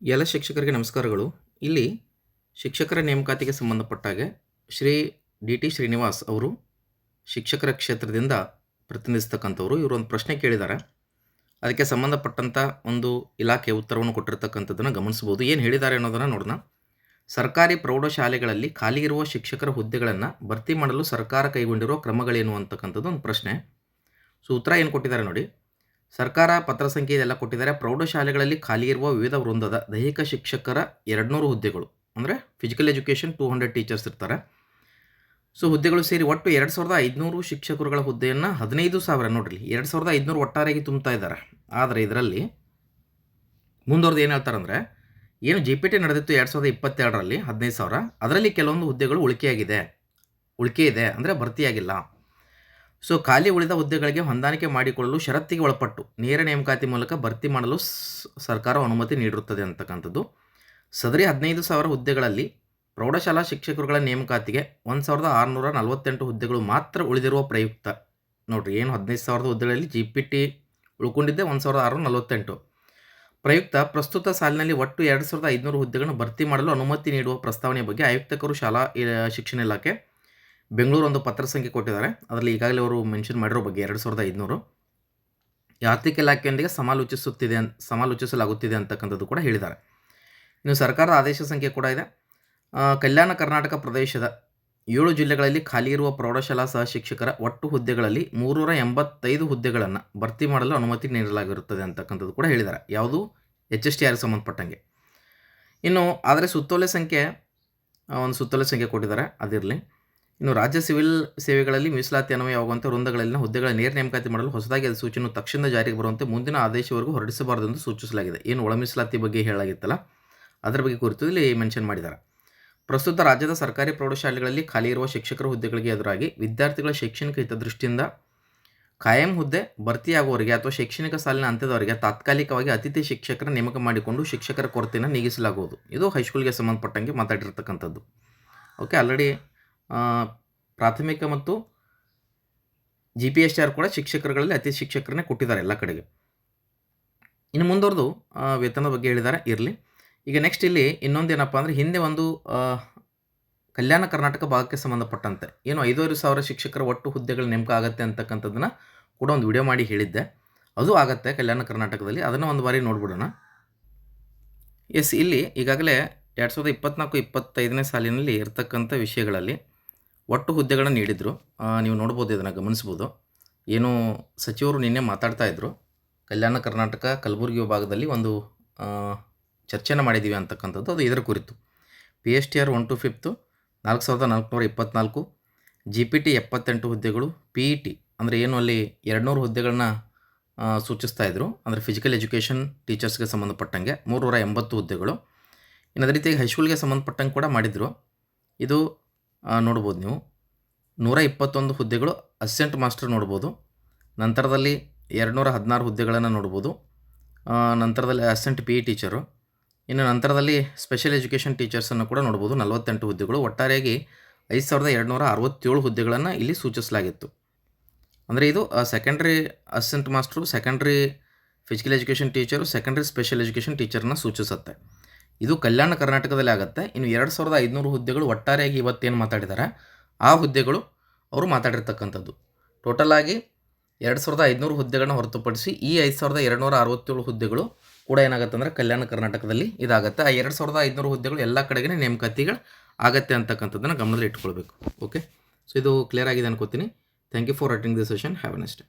ಎಲ್ಲ ಶಿಕ್ಷಕರಿಗೆ ನಮಸ್ಕಾರಗಳು. ಇಲ್ಲಿ ಶಿಕ್ಷಕರ ನೇಮಕಾತಿಗೆ ಸಂಬಂಧಪಟ್ಟಾಗೆ ಶ್ರೀ ಡಿ ಟಿ ಶ್ರೀನಿವಾಸ್ ಅವರು ಶಿಕ್ಷಕರ ಕ್ಷೇತ್ರದಿಂದ ಪ್ರತಿನಿಧಿಸ್ತಕ್ಕಂಥವ್ರು. ಒಂದು ಪ್ರಶ್ನೆ ಕೇಳಿದ್ದಾರೆ ಅದಕ್ಕೆ ಸಂಬಂಧಪಟ್ಟಂಥ ಒಂದು ಇಲಾಖೆ ಉತ್ತರವನ್ನು ಕೊಟ್ಟಿರ್ತಕ್ಕಂಥದ್ದನ್ನು ಗಮನಿಸ್ಬೋದು ಏನು ಹೇಳಿದ್ದಾರೆ ಅನ್ನೋದನ್ನು ನೋಡೋಣ. ಸರ್ಕಾರಿ ಪ್ರೌಢಶಾಲೆಗಳಲ್ಲಿ ಖಾಲಿ ಇರುವ ಶಿಕ್ಷಕರ ಹುದ್ದೆಗಳನ್ನು ಭರ್ತಿ ಮಾಡಲು ಸರ್ಕಾರ ಕೈಗೊಂಡಿರುವ ಕ್ರಮಗಳೇನು ಅಂತಕ್ಕಂಥದ್ದು ಒಂದು ಪ್ರಶ್ನೆ. ಸೊ ಉತ್ತರ ಏನು ಕೊಟ್ಟಿದ್ದಾರೆ ನೋಡಿ. ಸರ್ಕಾರ ಪತ್ರ ಸಂಖ್ಯೆ ಇದೆಲ್ಲ ಕೊಟ್ಟಿದ್ದಾರೆ. ಪ್ರೌಢಶಾಲೆಗಳಲ್ಲಿ ಖಾಲಿ ಇರುವ ವಿವಿಧ ವೃಂದದ ದೈಹಿಕ ಶಿಕ್ಷಕರ ಎರಡುನೂರು ಹುದ್ದೆಗಳು. ಅಂದರೆ physical education two hundred teachers ಇರ್ತಾರೆ. ಸೊ ಹುದ್ದೆಗಳು ಸೇರಿ ಒಟ್ಟು ಎರಡು ಸಾವಿರದ ಐದುನೂರು ಶಿಕ್ಷಕರುಗಳ ಹುದ್ದೆಯನ್ನು ಹದಿನೈದು ಸಾವಿರ, ನೋಡಿರಿ, ಎರಡು ಸಾವಿರದ ಐದುನೂರು ಒಟ್ಟಾರೆಯಾಗಿ ತುಂಬ್ತಾ ಇದ್ದಾರೆ. ಆದರೆ ಇದರಲ್ಲಿ ಮುಂದುವರೆದು ಏನು ಹೇಳ್ತಾರಂದರೆ, ಏನು ಜಿ ಪಿ ಟಿ ನಡೆದಿತ್ತು ಎರಡು ಸಾವಿರದ ಇಪ್ಪತ್ತೆರಡರಲ್ಲಿ ಹದಿನೈದು ಸಾವಿರ, ಅದರಲ್ಲಿ ಕೆಲವೊಂದು ಹುದ್ದೆಗಳು ಉಳಿಕೆಯಾಗಿದೆ. ಉಳಿಕೆ ಇದೆ, ಅಂದರೆ ಭರ್ತಿಯಾಗಿಲ್ಲ. ಸೊ ಖಾಲಿ ಉಳಿದ ಹುದ್ದೆಗಳಿಗೆ ಹೊಂದಾಣಿಕೆ ಮಾಡಿಕೊಳ್ಳಲು ಷರತ್ತಿಗೆ ಒಳಪಟ್ಟು ನೇರ ನೇಮಕಾತಿ ಮೂಲಕ ಭರ್ತಿ ಮಾಡಲು ಸರ್ಕಾರ ಅನುಮತಿ ನೀಡಿರುತ್ತದೆ ಅಂತಕ್ಕಂಥದ್ದು. ಸದರಿ ಹದಿನೈದು ಸಾವಿರ ಹುದ್ದೆಗಳಲ್ಲಿ ಪ್ರೌಢಶಾಲಾ ಶಿಕ್ಷಕರುಗಳ ನೇಮಕಾತಿಗೆ ಒಂದು ಸಾವಿರದ ಆರುನೂರ ನಲವತ್ತೆಂಟು ಹುದ್ದೆಗಳು ಮಾತ್ರ ಉಳಿದಿರುವ ಪ್ರಯುಕ್ತ. ನೋಡಿರಿ, ಏನು ಹದಿನೈದು ಸಾವಿರದ ಹುದ್ದೆಗಳಲ್ಲಿ ಜಿ ಪಿ ಟಿ ಉಳ್ಕೊಂಡಿದ್ದೆ ಒಂದು ಸಾವಿರದ ಆರುನೂರ ನಲವತ್ತೆಂಟು. ಪ್ರಯುಕ್ತ ಪ್ರಸ್ತುತ ಸಾಲಿನಲ್ಲಿ ಒಟ್ಟು ಎರಡು ಸಾವಿರದ ಐದುನೂರು ಹುದ್ದೆಗಳನ್ನು ಭರ್ತಿ ಮಾಡಲು ಅನುಮತಿ ನೀಡುವ ಪ್ರಸ್ತಾವನೆ ಬಗ್ಗೆ ಆಯುಕ್ತಕರು ಶಾಲಾ ಶಿಕ್ಷಣ ಇಲಾಖೆ ಬೆಂಗಳೂರು ಒಂದು ಪತ್ರ ಸಂಖ್ಯೆ ಕೊಟ್ಟಿದ್ದಾರೆ. ಅದರಲ್ಲಿ ಈಗಾಗಲೇ ಅವರು ಮೆನ್ಷನ್ ಮಾಡಿರೋ ಬಗ್ಗೆ ಎರಡು ಸಾವಿರದ ಐದುನೂರು. ಆರ್ಥಿಕ ಇಲಾಖೆಯೊಂದಿಗೆ ಸಮಾಲೋಚಿಸುತ್ತಿದೆ ಸಮಾಲೋಚಿಸಲಾಗುತ್ತಿದೆ ಅಂತಕ್ಕಂಥದ್ದು ಕೂಡ ಹೇಳಿದ್ದಾರೆ. ಇನ್ನು ಸರ್ಕಾರದ ಆದೇಶ ಸಂಖ್ಯೆ ಕೂಡ ಇದೆ. ಕಲ್ಯಾಣ ಕರ್ನಾಟಕ ಪ್ರದೇಶದ ಏಳು ಜಿಲ್ಲೆಗಳಲ್ಲಿ ಖಾಲಿ ಇರುವ ಪ್ರೌಢಶಾಲಾ ಸಹ ಶಿಕ್ಷಕರ ಒಟ್ಟು ಹುದ್ದೆಗಳಲ್ಲಿ ಮೂರೂರ ಎಂಬತ್ತೈದು ಹುದ್ದೆಗಳನ್ನು ಭರ್ತಿ ಮಾಡಲು ಅನುಮತಿ ನೀಡಲಾಗಿರುತ್ತದೆ ಅಂತಕ್ಕಂಥದ್ದು ಕೂಡ ಹೇಳಿದ್ದಾರೆ. ಯಾವುದು? ಎಚ್ ಎಸ್ ಟಿ ಆರ್ ಸಂಬಂಧಪಟ್ಟಂಗೆ. ಇನ್ನು, ಆದರೆ ಸುತ್ತೋಲೆ ಸಂಖ್ಯೆ ಒಂದು ಸುತ್ತೋಲೆ ಸಂಖ್ಯೆ ಕೊಟ್ಟಿದ್ದಾರೆ. ಅದಿರಲಿ. ಇನ್ನು ರಾಜ್ಯ ಸಿವಿಲ್ ಸೇವೆಗಳಲ್ಲಿ ಮೀಸಲಾತಿ ಅನ್ವಯವಾಗುವಂಥ ವೃಂದಗಳಲ್ಲಿನ ಹುದ್ದೆಗಳ ನೇರ ನೇಮಕಾತಿ ಮಾಡಲು ಹೊಸದಾಗಿ ಅದು ಸೂಚನೆ ತಕ್ಷಣ ಜಾರಿಗೆ ಬರುವಂತೆ ಮುಂದಿನ ಆದೇಶವರೆಗೂ ಹೊರಡಿಸಬಾರದು ಎಂದು ಸೂಚಿಸಲಾಗಿದೆ. ಏನು ಒಳ ಮೀಸಲಾತಿ ಬಗ್ಗೆ ಹೇಳಲಾಗಿತ್ತಲ್ಲ, ಅದರ ಬಗ್ಗೆ ಕುರಿತು ಇಲ್ಲಿ ಮೆನ್ಷನ್ ಮಾಡಿದ್ದಾರೆ. ಪ್ರಸ್ತುತ ರಾಜ್ಯದ ಸರ್ಕಾರಿ ಪ್ರೌಢಶಾಲೆಗಳಲ್ಲಿ ಖಾಲಿ ಇರುವ ಶಿಕ್ಷಕರ ಹುದ್ದೆಗಳಿಗೆ ಎದುರಾಗಿ ವಿದ್ಯಾರ್ಥಿಗಳ ಶೈಕ್ಷಣಿಕ ಹಿತದೃಷ್ಟಿಯಿಂದ ಕಾಯಂ ಹುದ್ದೆ ಭರ್ತಿಯಾಗುವವರಿಗೆ ಅಥವಾ ಶೈಕ್ಷಣಿಕ ಸಾಲಿನ ಅಂತ್ಯದವರಿಗೆ ತಾತ್ಕಾಲಿಕವಾಗಿ ಅತಿಥಿ ಶಿಕ್ಷಕರ ನೇಮಕ ಮಾಡಿಕೊಂಡು ಶಿಕ್ಷಕರ ಕೊರತೆಯನ್ನು ನೀಗಿಸಲಾಗುವುದು. ಇದು ಹೈಸ್ಕೂಲ್ಗೆ ಸಂಬಂಧಪಟ್ಟಂಗೆ ಮಾತಾಡಿರ್ತಕ್ಕಂಥದ್ದು. ಓಕೆ ಆಲ್ರೆಡಿ ಪ್ರಾಥಮಿಕ ಮತ್ತು ಜಿ ಪಿ ಎಸ್ ಆರ್ ಕೂಡ ಶಿಕ್ಷಕರುಗಳಲ್ಲಿ ಅತಿ ಶಿಕ್ಷಕರನ್ನೇ ಕೊಟ್ಟಿದ್ದಾರೆ ಎಲ್ಲ ಕಡೆಗೆ. ಇನ್ನು ಮುಂದುವರೆದು ವೇತನದ ಬಗ್ಗೆ ಹೇಳಿದ್ದಾರೆ, ಇರಲಿ. ಈಗ ನೆಕ್ಸ್ಟ್ ಇಲ್ಲಿ ಇನ್ನೊಂದು ಏನಪ್ಪ ಅಂದರೆ ಹಿಂದೆ ಒಂದು ಕಲ್ಯಾಣ ಕರ್ನಾಟಕ ಭಾಗಕ್ಕೆ ಸಂಬಂಧಪಟ್ಟಂತೆ. ಏನು ಐದೂವರೆ ಸಾವಿರ ಶಿಕ್ಷಕರ ಒಟ್ಟು ಹುದ್ದೆಗಳ ನೇಮಕ ಆಗುತ್ತೆ ಅಂತಕ್ಕಂಥದ್ದನ್ನು ಕೂಡ ಒಂದು ವಿಡಿಯೋ ಮಾಡಿ ಹೇಳಿದ್ದೆ. ಅದು ಆಗುತ್ತೆ ಕಲ್ಯಾಣ ಕರ್ನಾಟಕದಲ್ಲಿ. ಅದನ್ನು ಒಂದು ಬಾರಿ ನೋಡ್ಬಿಡೋಣ. ಎಸ್ ಇಲ್ಲಿ ಈಗಾಗಲೇ ಎರಡು ಸಾವಿರದ ಇಪ್ಪತ್ನಾಲ್ಕು, ಇಪ್ಪತ್ತೈದನೇ ಸಾಲಿನಲ್ಲಿ ಇರತಕ್ಕಂಥ ವಿಷಯಗಳಲ್ಲಿ ಒಟ್ಟು ಹುದ್ದೆಗಳನ್ನು ನೀಡಿದರು. ನೀವು ನೋಡ್ಬೋದು ಇದನ್ನು ಗಮನಿಸ್ಬೋದು. ಏನು ಸಚಿವರು ನಿನ್ನೆ ಮಾತಾಡ್ತಾ ಇದ್ದರು ಕಲ್ಯಾಣ ಕರ್ನಾಟಕ ಕಲಬುರಗಿ ವಿಭಾಗದಲ್ಲಿ ಒಂದು ಚರ್ಚೆನ ಮಾಡಿದ್ದೀವಿ ಅಂತಕ್ಕಂಥದ್ದು ಅದು ಇದರ ಕುರಿತು. P S T R one to fifth, ನಾಲ್ಕು ಸಾವಿರದ ನಾಲ್ಕುನೂರ ಇಪ್ಪತ್ತ್ನಾಲ್ಕು ಜಿ ಪಿ ಟಿ ಎಪ್ಪತ್ತೆಂಟು ಹುದ್ದೆಗಳು ಪಿ ಇ ಟಿ ಅಂದರೆ ಏನು ಅಲ್ಲಿ ಎರಡುನೂರು ಹುದ್ದೆಗಳನ್ನ ಸೂಚಿಸ್ತಾ ಇದ್ದರು ಅಂದರೆ ಫಿಸಿಕಲ್ ಎಜುಕೇಷನ್ ಟೀಚರ್ಸ್ಗೆ ಸಂಬಂಧಪಟ್ಟಂಗೆ ಮೂರುನೂರ ಎಂಬತ್ತು ಹುದ್ದೆಗಳು. ಇನ್ನು ಅದೇ ರೀತಿಯಾಗಿ ಹೈಸ್ಕೂಲ್ಗೆ ಸಂಬಂಧಪಟ್ಟಂಗೆ ಕೂಡ ಮಾಡಿದರು. ಇದು ನೋಡ್ಬೋದು ನೀವು. ನೂರ ಇಪ್ಪತ್ತೊಂದು ಹುದ್ದೆಗಳು ಅಸಿಸ್ಟೆಂಟ್ ಮಾಸ್ಟರ್ ನೋಡ್ಬೋದು. ನಂತರದಲ್ಲಿ ಎರಡುನೂರ ಹದಿನಾರು ಹುದ್ದೆಗಳನ್ನು ನೋಡ್ಬೋದು. ನಂತರದಲ್ಲಿ ಅಸಿಸ್ಟೆಂಟ್ ಪಿ ಇ ಟೀಚರು. ಇನ್ನು ನಂತರದಲ್ಲಿ ಸ್ಪೆಷಲ್ ಎಜುಕೇಷನ್ ಟೀಚರ್ಸನ್ನು ಕೂಡ ನೋಡ್ಬೋದು. ನಲವತ್ತೆಂಟು ಹುದ್ದೆಗಳು. ಒಟ್ಟಾರೆಯಾಗಿ ಐದು ಸಾವಿರದ ಎರಡುನೂರ ಅರವತ್ತೇಳು ಹುದ್ದೆಗಳನ್ನು ಇಲ್ಲಿ ಸೂಚಿಸಲಾಗಿತ್ತು. ಅಂದರೆ ಇದು secondary assistant master secondary physical education teacher secondary special education ಟೀಚರ್ನ ಸೂಚಿಸುತ್ತೆ. ಇದು ಕಲ್ಯಾಣ ಕರ್ನಾಟಕದಲ್ಲಿ ಆಗುತ್ತೆ. ಇನ್ನು ಎರಡು ಸಾವಿರದ ಐದುನೂರು ಹುದ್ದೆಗಳು ಒಟ್ಟಾರೆಯಾಗಿ ಇವತ್ತೇನು ಮಾತಾಡಿದ್ದಾರೆ ಆ ಹುದ್ದೆಗಳು ಅವರು ಮಾತಾಡಿರ್ತಕ್ಕಂಥದ್ದು. ಟೋಟಲಾಗಿ ಎರಡು ಸಾವಿರದ ಐದುನೂರು ಹುದ್ದೆಗಳನ್ನ ಹೊರತುಪಡಿಸಿ ಈ ಐದು ಸಾವಿರದ ಎರಡುನೂರ ಅರವತ್ತೇಳು ಹುದ್ದೆಗಳು ಕೂಡ ಏನಾಗುತ್ತೆ ಅಂದರೆ ಕಲ್ಯಾಣ ಕರ್ನಾಟಕದಲ್ಲಿ ಇದಾಗುತ್ತೆ. ಆ ಎರಡು ಸಾವಿರದ ಐದುನೂರು ಹುದ್ದೆಗಳು ಎಲ್ಲ ಕಡೆಗೆ ನೇಮಕಾತಿಗಳು ಆಗತ್ತೆ ಅಂತಕ್ಕಂಥದ್ದನ್ನು ಗಮನದಲ್ಲಿ ಇಟ್ಕೊಳ್ಬೇಕು ಓಕೆ ಸೊ ಇದು ಕ್ಲಿಯರ್ ಆಗಿದೆ ಅನ್ಕೋತೀನಿ. Thank you for attend the session have a next